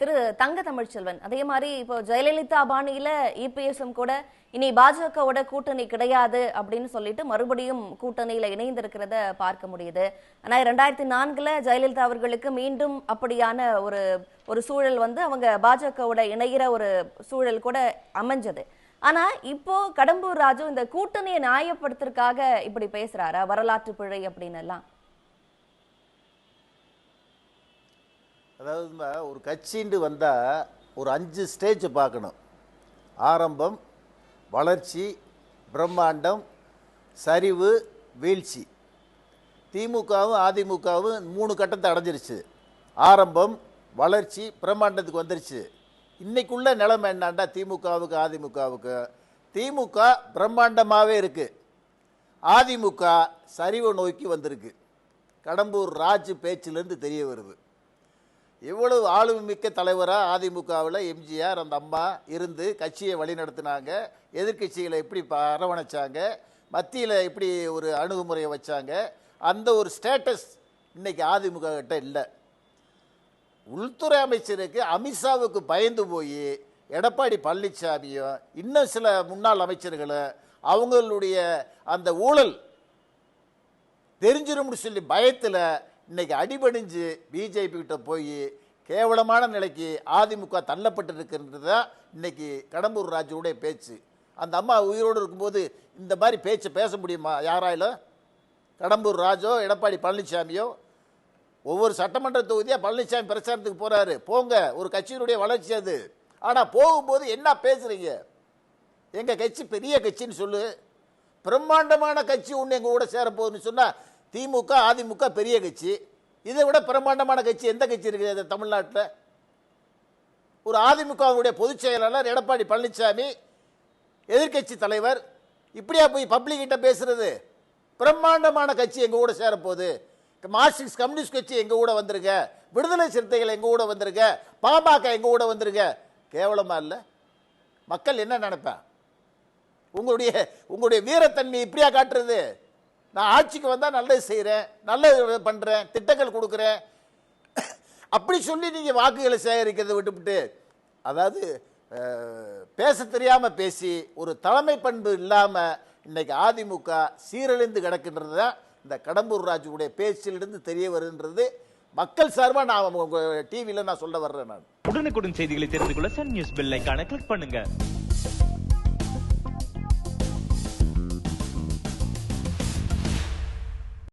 திரு தங்க தமிழ்ச்செல்வன் அதே மாதிரி இப்போ ஜெயலலிதா பாணியில இபிஎஸ்எம் கூட இனி பாஜகவோட கூட்டணி கிடையாது அப்படின்னு சொல்லிட்டு மறுபடியும் கூட்டணியில இணைந்திருக்கிறத பார்க்க முடியுது. ஆனா ரெண்டாயிரத்தி நான்குல ஜெயலலிதா அவர்களுக்கு மீண்டும் அப்படியான ஒரு ஒரு சூழல் வந்து அவங்க பாஜகவோட இணைகிற ஒரு சூழல் கூட அமைஞ்சது. ஆனா இப்போ கடம்பூர் ராஜு இந்த கூட்டணியை நியாயப்படுத்துறதுக்காக இப்படி பேசுறாரா? வரலாற்று பிழை அப்படின்னு எல்லாம். அதாவது ஒரு கட்சின்னு வந்தால் ஒரு அஞ்சு ஸ்டேஜ் பார்க்கணும். ஆரம்பம் வளர்ச்சி பிரம்மாண்டம் சரிவு வீழ்ச்சி. திமுகவும் அதிமுகவும் மூணு கட்டத்தை அடைஞ்சிருச்சு. ஆரம்பம் வளர்ச்சி பிரம்மாண்டத்துக்கு வந்துருச்சு. இன்றைக்குள்ள நிலைமை என்னண்டா திமுகவுக்கு அதிமுகவுக்கு. திமுக பிரம்மாண்டமாகவே இருக்குது அதிமுக சரிவை நோக்கி வந்திருக்கு. கடம்பூர் ராஜ் பேச்சிலேருந்து தெரிய வருது. எவ்வளவு ஆளுமை மிக்க தலைவராக அதிமுகவில் எம்ஜிஆர் அந்த அம்மா இருந்து கட்சியை வழிநடத்தினாங்க. எதிர்க்கட்சிகளை எப்படி அரவணைச்சாங்க. மத்தியில் எப்படி ஒரு அணுகுமுறையை வச்சாங்க. அந்த ஒரு ஸ்டேட்டஸ் இன்னைக்கு அதிமுக கிட்ட இல்லை. உள்துறை அமைச்சருக்கு அமித்ஷாவுக்கு பயந்து போய் எடப்பாடி பழனிசாமியும் இன்னும் சில முன்னாள் அமைச்சர்களும் அவங்களுடைய அந்த ஊழல் தெரிஞ்சிரும்னு சொல்லி பயத்தில் இன்றைக்கி அடிபணிஞ்சு பிஜேபி கிட்ட போய் கேவலமான நிலைக்கு அதிமுக தள்ளப்பட்டு இருக்கின்றது தான் இன்றைக்கி கடம்பூர் ராஜுடைய பேச்சு. அந்த அம்மா உயிரோடு இருக்கும்போது இந்த மாதிரி பேச்சு பேச முடியுமா? யாராயிலும் கடம்பூர் ராஜோ எடப்பாடி பழனிசாமியோ? ஒவ்வொரு சட்டமன்ற தொகுதியாக பழனிசாமி பிரச்சாரத்துக்கு போகிறாரு போங்க ஒரு கட்சியினுடைய வளர்ச்சி அது. ஆனால் போகும்போது என்ன பேசுகிறீங்க எங்கள் கட்சி பெரிய கட்சின்னு சொல்லு. பிரம்மாண்டமான கட்சி ஒன்று எங்கள் கூட சேர போகுதுன்னு திமுக அதிமுக பெரிய கட்சி. இதை விட பிரம்மாண்டமான கட்சி எந்த கட்சி இருக்குது தமிழ்நாட்டில்? ஒரு அதிமுகவுடைய பொதுச் செயலாளர் எடப்பாடி பழனிசாமி எதிர்க்கட்சி தலைவர் இப்படியா போய் பப்ளிக்கிட்ட பேசுறது? பிரம்மாண்டமான கட்சி எங்கள் கூட சேரப்போகுது? மார்க்சிஸ்ட் கம்யூனிஸ்ட் கட்சி எங்கள் கூட வந்திருக்க? விடுதலை சிறுத்தைகள் எங்கள் கூட வந்திருக்க? பாமக எங்கள் கூட வந்திருக்க? கேவலமாக இல்லை? மக்கள் என்ன நினைப்பேன் உங்களுடைய உங்களுடைய வீரத்தன்மை இப்படியா காட்டுறது? நான் ஆட்சிக்கு வந்தால் நல்லது செய்கிறேன் நல்லது பண்ணுறேன் திட்டங்கள் கொடுக்குறேன். அப்படி சொல்லி நீங்கள் வாக்குகளை சேகரிக்கிறதை விட்டுவிட்டு அதாவது பேச தெரியாமல் பேசி ஒரு தலைமை பண்பு இல்லாமல் இன்றைக்கி அதிமுக சீரழிந்து கிடக்கின்றது தான் இந்த கடம்பூர் ராஜுடைய பேச்சிலிருந்து தெரிய வருகின்றது. மக்கள் சார்பாக நான் உங்கள் டிவியில் நான் சொல்ல வர்றேன் நான். உடனுக்குடன் செய்திகளை தெரிந்து கொள்ள சன் நியூஸ் பெல் ஐகானை கிளிக் பண்ணுங்கள்